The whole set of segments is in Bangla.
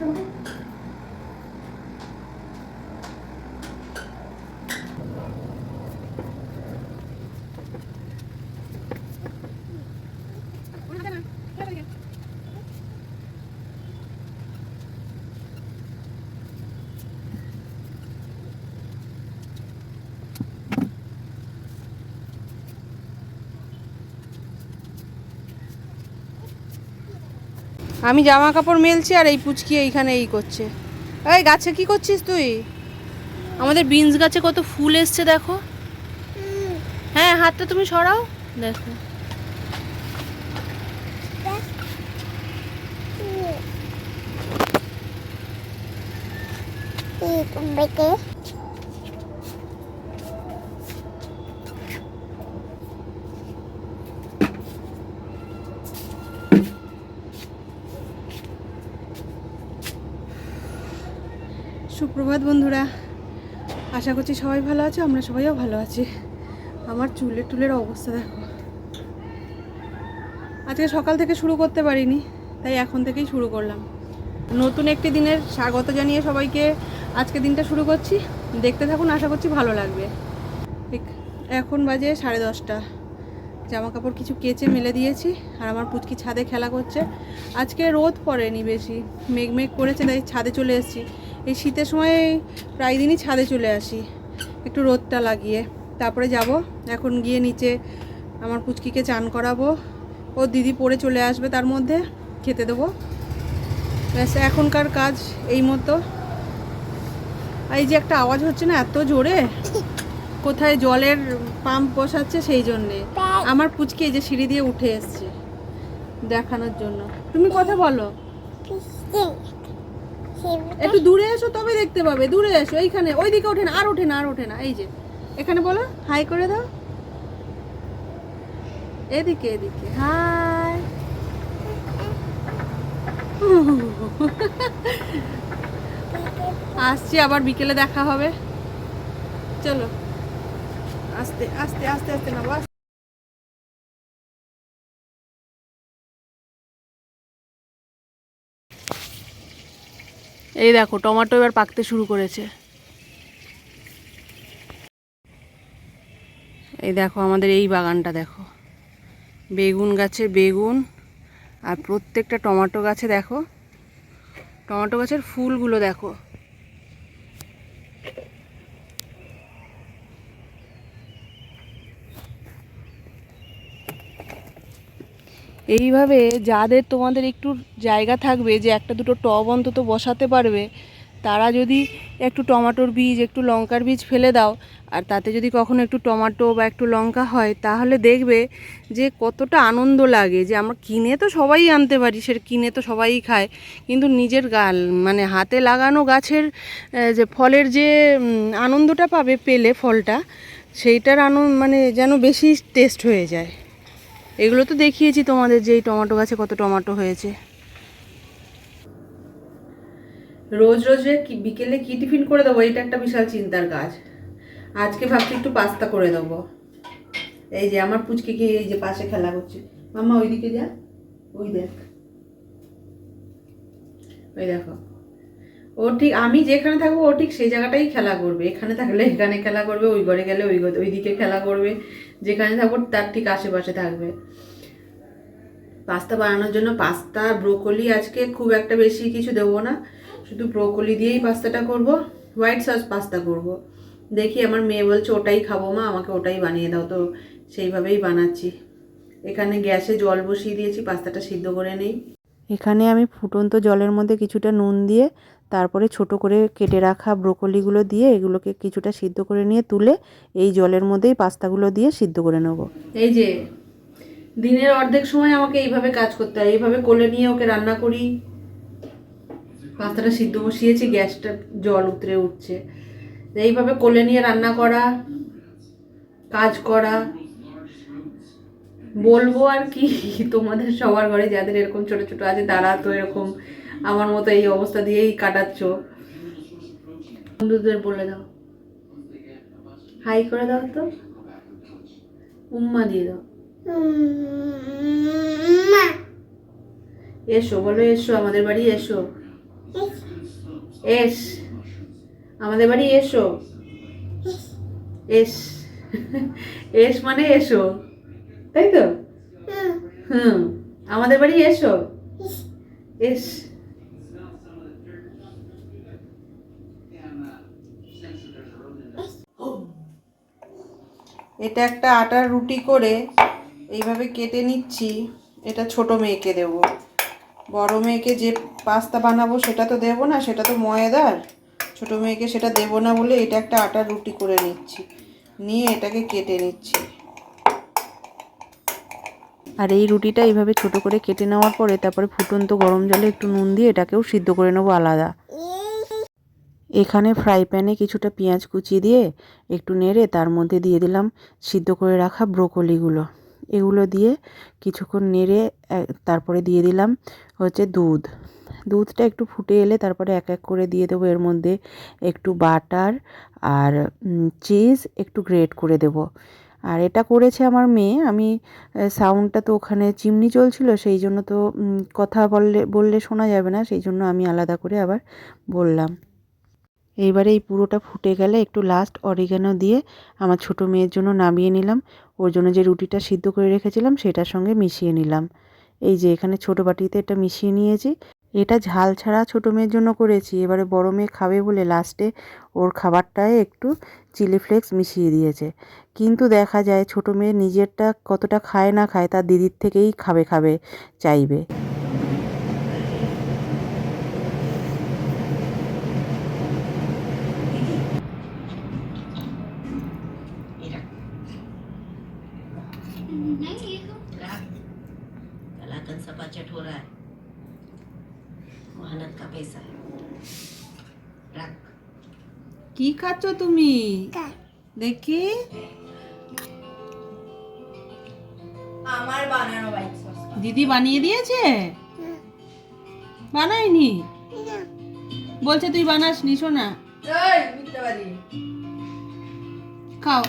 嗯。আমি জামা কাপড় মেলছি আর এই পুচকি এইখানে এই করছে। এই গাছে কি করছিস তুই? আমাদের বিনস গাছে কত ফুল এসছে দেখো। হ্যাঁ হাতটা তুমি সরাও। দেখো। বেটে সুপ্রভাত বন্ধুরা, আশা করছি সবাই ভালো আছে, আমরা সবাইও ভালো আছি। আমার চুলের টুলের অবস্থা দেখো। আজকে সকাল থেকে শুরু করতে পারিনি, তাই এখন থেকেই শুরু করলাম। নতুন একটি দিনের স্বাগত জানিয়ে সবাইকে আজকে দিনটা শুরু করছি। দেখতে থাকুন, আশা করছি ভালো লাগবে। এখন বাজে সাড়ে দশটা। জামা কাপড় কিছু কেচে মেলে দিয়েছি, আর আমার পুচকি ছাদে খেলা করছে। আজকে রোদ পড়েনি বেশি মেঘ মেঘ করেছে, তাই ছাদে চলে এসেছি। এই শীতের সময় প্রায় দিনই ছাদে চলে আসি, একটু রোদটা লাগিয়ে। তারপরে যাব, এখন গিয়ে নিচে আমার পুচকিকে চান করাবো। ও দিদি পরে চলে আসবে তার মধ্যে, খেতে দেবো। ব্যাস, এখনকার কাজ এই মতো। এই যে একটা আওয়াজ হচ্ছে না, এত জোরে? কোথায় জলের পাম্প বসাচ্ছে সেই জন্যে। আমার পুচকি এই যে সিঁড়ি দিয়ে উঠে এসছে দেখানোর জন্য। তুমি কথা বলো। একটু দূরে এসো, তবে দেখতে পাবে। দূরে এসো, এইখানে। ওইদিকে ওঠে না, আর ওঠে না, আর ওঠে না। এই যে, এখানে বলো। হাই করে দাও। এদিকে এদিকে। হাই। আসছি, আবার বিকেলে দেখা হবে। চলো। আস্তে আস্তে আস্তে আস্তে না এই দেখো, টমেটো এবার পাকতে শুরু করেছে। এই দেখো আমাদের এই বাগানটা দেখো। বেগুন গাছে বেগুন, আর প্রত্যেকটা টমেটো গাছে দেখো, টমেটো গাছের ফুলগুলো দেখো। এইভাবে যাদের তোমাদের একটু জায়গা থাকবে যে একটা দুটো টব অন্তত বসাতে পারবে, তারা যদি একটু টমাটোর বীজ, একটু লঙ্কার বীজ ফেলে দাও, আর তাতে যদি কখনো একটু টমাটো বা একটু লঙ্কা হয়, তাহলে দেখবে যে কতটা আনন্দ লাগে যে আমরা কিনে তো সবাই আনতে পারি, সে কিনে তো সবাই খায়। কিন্তু নিজের গাল মানে হাতে লাগানো গাছের যে ফলের যে আনন্দটা পাবে, পেলে ফলটা, সেইটার আনন্দ মানে যেন বেশি টেস্ট হয়ে যায়। এগুলো তো দেখিয়েছি তোমাদের যে এই টমেটো গাছে কত টমেটো হয়েছে। রোজ রোজ কি বিকেলে কি টিফিন করে দেবো, এটা একটা বিশাল চিন্তার কাজ। আজকে ভাবছি একটু পাস্তা করে দেবো। এই যে আমার পুচকিকে এই যে পাশে খেলা করছে। মাম্মা, ওইদিকে যা। ওই দেখ। ওই দেখো। ও ঠিক, আমি যেখানে থাকব, ও ঠিক সেই জায়গাটাই খেলা করবে। এখানে থাকলে এখানে খেলা করবে, ওই ঘরে গেলে ওই ঘরে- ওইদিকে খেলা করবে। যেখানে থাকব, তার ঠিক আশেপাশে থাকবে। পাস্তা বানানোর জন্য পাস্তা, ব্রোকলি আজকে খুব একটা বেশি কিছু দেবো না। শুধু ব্রোকলি দিয়েই পাস্তাটা করব, হোয়াইট সস পাস্তা করব। দেখি আমার মেয়ে বলছে, ওটাই খাব মা, আমাকে ওটাই বানিয়ে দাও। তো সেইভাবেই বানাচ্ছি। এখানে গ্যাসে জল বসিয়ে দিয়েছি, পাস্তাটা সিদ্ধ করে নেই। এখানে আমি ফুটন্ত জলের মধ্যে কিছুটা নুন দিয়ে তারপরে ছোট করে কেটে রাখা ব্রোকলিগুলো দিয়ে এগুলোকে কিছুটা সিদ্ধ করে নিয়ে তুলে এই জলের মধ্যেই পাস্তাগুলো দিয়ে সিদ্ধ করে নেব। এই যে, দিনের অর্ধেক সময় আমাকে এইভাবে কাজ করতে হয়। এইভাবে কোলে নিয়ে ওকে রান্না করি। পাস্তাটা সিদ্ধ বসিয়েছি, গ্যাসটা জল উতরে উঠছে। এইভাবে কোলে নিয়ে রান্না করা, কাজ করা বলব আর কি তোমাদের সবার ঘরে যাদের এরকম ছোট ছোট আছে তারা তো এরকম আমার মতো এই অবস্থা দিয়েই কাটাচ্ছ। বন্ধুদের বলে দাও। হাই করে দাও তো। উম্মা দিয়ে দাও। এসো বলো এসো আমাদের বাড়ি এসো। এস। আমাদের বাড়ি এসো। এস। এস মানে এসো। তাই তো? হুম। আমাদের বাড়ি এসো। এস। এটা একটা আটার রুটি করে এইভাবে কেটে নিচ্ছি। এটা ছোট মেয়েকে দেব। বড় মেয়েকে যে পাস্তা বানাবো সেটা তো দেবো না সেটা তো ময়দার। ছোট মেয়েকে সেটা দেবো না বলে এটা একটা আটার রুটি করে নিচ্ছি। নিয়ে এটাকে কেটে নিচ্ছি। আর এই রুটিটা এইভাবে ছোট করে কেটে নেওয়ার পরে তারপরে ফুটন্ত গরম জলে একটু নুন দিয়ে এটাকেও সিদ্ধ করে নেব আলাদা। এখানে ফ্রাই প্যানে কিছুটা পেঁয়াজ কুচি দিয়ে একটু নেড়ে তার মধ্যে দিয়ে দিলাম সিদ্ধ করে রাখা ব্রোকলিগুলো। এগুলো দিয়ে কিছুক্ষণ নেড়ে তারপরে দিয়ে দিলাম হচ্ছে দুধ। দুধটা একটু ফুটে এলে তারপরে এক এক করে দিয়ে দেবো। এর মধ্যে একটু বাটার আর চিজ একটু গ্রেট করে দেবো। আর এটা করেছে আমার মেয়ে। আমি সাউন্ডটা তো ওখানে চিমনি চলছিল, সেই জন্য তো কথা বললে বললে শোনা যাবে না, সেই জন্য আমি আলাদা করে আবার বললাম। এইবারে এই পুরোটা ফুটে গেলে একটু লাস্ট অরিগানো দিয়ে আমার ছোটো মেয়ের জন্য নামিয়ে নিলাম। ওর জন্য যে রুটিটা সিদ্ধ করে রেখেছিলাম, সেটার সঙ্গে মিশিয়ে নিলাম। এই যে এখানে ছোটো বাটিতে এটা মিশিয়ে নিয়েছি। এটা ঝাল ছাড়া ছোটো মেয়ের জন্য করেছি এবারে বড় মেয়ে খাবে বলে লাস্টে ওর খাবারটায় একটু চিলি ফ্লেক্স মিশিয়ে দিয়েছে কিন্তু দেখা যায় ছোটো মেয়ে নিজেরটা কতটা খায় না খায় তার দিদির থেকেই খাবে খাবে চাইবে कलाकंद सपाचट हो रहा है मेहनत का पैसा है रख কি খাচ্ছ তুমি? দেখি। আমার বানানো হোয়াইট সস দিদি বানিয়ে দিয়েছে? বানাইনি বলছে তুই বানাস নি। শোনা খাও।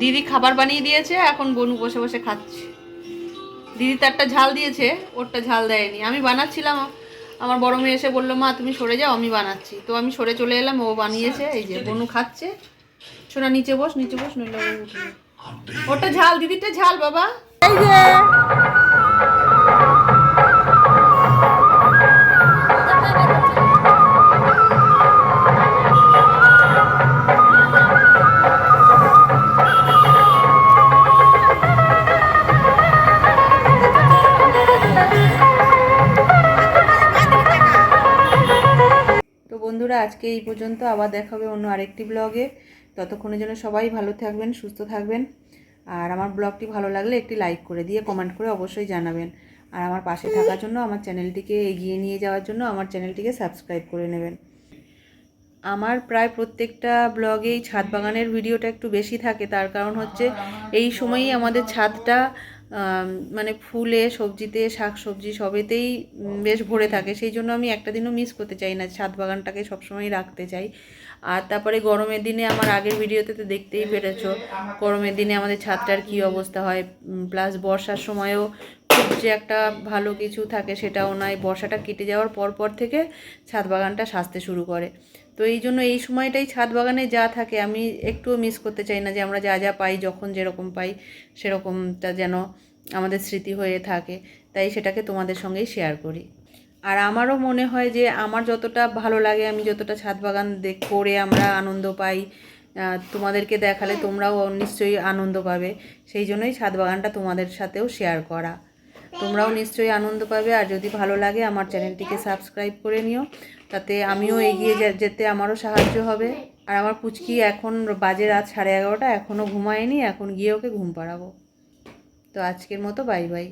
দিদি খাবার বানিয়ে দিয়েছে, এখন বনু বসে বসে খাচ্ছে। দিদি তারটা ঝাল দিয়েছে, ওরটা ঝাল দেয়নি। আমি বানাচ্ছিলাম, আমার বড় মেয়ে এসে বলল, মা, তুমি সরে যাও, আমি বানাচ্ছি। তো আমি সরে চলে এলাম, ও বানিয়েছে, এই যে বনু খাচ্ছে। সোনা, নিচে বস নিচে বস, নইলে ওটা ঝাল দিদিটা ঝাল, বাবা। এই যে আজকে এই পর্যন্ত। আবার দেখা হবে অন্য আরেকটি ব্লগে। ততক্ষণের জন্য সবাই ভালো থাকবেন, সুস্থ থাকবেন। আর আমার ব্লগটি ভালো লাগলে একটি লাইক করে দিয়ে কমেন্ট করে অবশ্যই জানাবেন। আর আমার পাশে থাকার জন্য, আমার চ্যানেলটিকে এগিয়ে নিয়ে যাওয়ার জন্য আমার চ্যানেলটিকে সাবস্ক্রাইব করে নেবেন। আমার প্রায় প্রত্যেকটা ব্লগেই ছাদ বাগানের ভিডিওটা একটু বেশি থাকে। তার কারণ হচ্ছে এই সময়ই আমাদের ছাদটা মানে ফুলে, সবজিতে শাক সবজি সবেতেই বেশ ভরে থাকে। সেই জন্য আমি একটা দিনও মিস করতে চাই না। ছাদ বাগানটাকে সবসময় রাখতে চাই। আর তারপরে গরমের দিনে আমার আগের ভিডিওতে তো দেখতেই পেরেছ, গরমের দিনে আমাদের ছাদটার কী অবস্থা হয়। প্লাস বর্ষার সময়ও খুব যে একটা ভালো কিছু থাকে সেটাও নয় বর্ষাটা কেটে যাওয়ার পর পর থেকে ছাদ বাগানটা সাজতে শুরু করে। তো এই জন্য এই সময়টাই ছাদ বাগানে যা থাকে আমি একটুও মিস করতে চাই না যে আমরা যা যা পাই, যখন যেরকম পাই, সেরকমটা যেন আমাদের স্মৃতি হয়ে থাকে। তাই সেটাকে তোমাদের সঙ্গেই শেয়ার করি। আর আমারও মনে হয় যে আমার যতটা ভালো লাগে, আমি যতটা ছাদ বাগান করে আমরা আনন্দ পাই তোমাদেরকে দেখালে তোমরাও নিশ্চয়ই আনন্দ পাবে। সেই জন্যই ছাদ বাগানটা তোমাদের সাথেও শেয়ার করা। তোমরাও নিশ্চয়ই আনন্দ পাবে। আর যদি ভালো লাগে, আমার চ্যানেলটিকে সাবস্ক্রাইব করে নিও। তাতে আমিও এগিয়ে যেতে আমারও সাহায্য হবে। আর আমার পুচকি এখন বাজে রাত সাড়ে এগারোটা এখনও ঘুমায়নি, এখন গিয়ে ওকে ঘুম পাড়াবো। তো আজকের মতো বাই বাই।